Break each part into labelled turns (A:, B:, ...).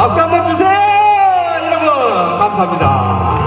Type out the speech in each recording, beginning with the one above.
A: 박수 한번 주세요! 여러분, 감사합니다.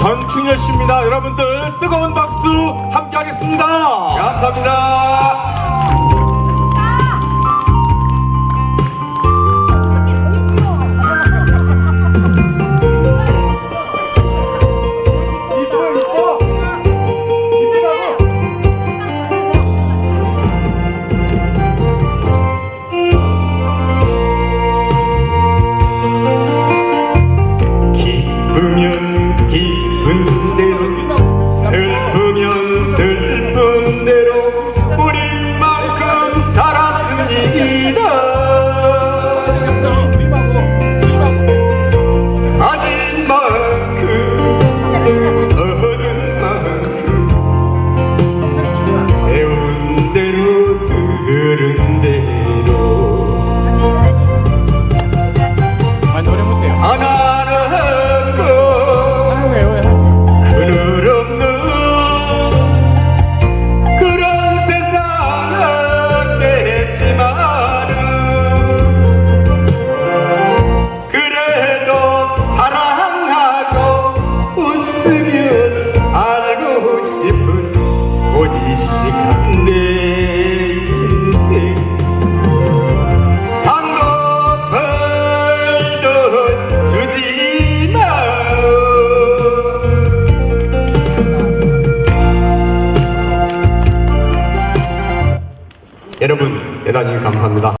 B: 전충열 씨입니다. 여러분들 뜨거운 박수 함께 하겠습니다.
A: 감사합니다. 여러분 대단히 감사합니다.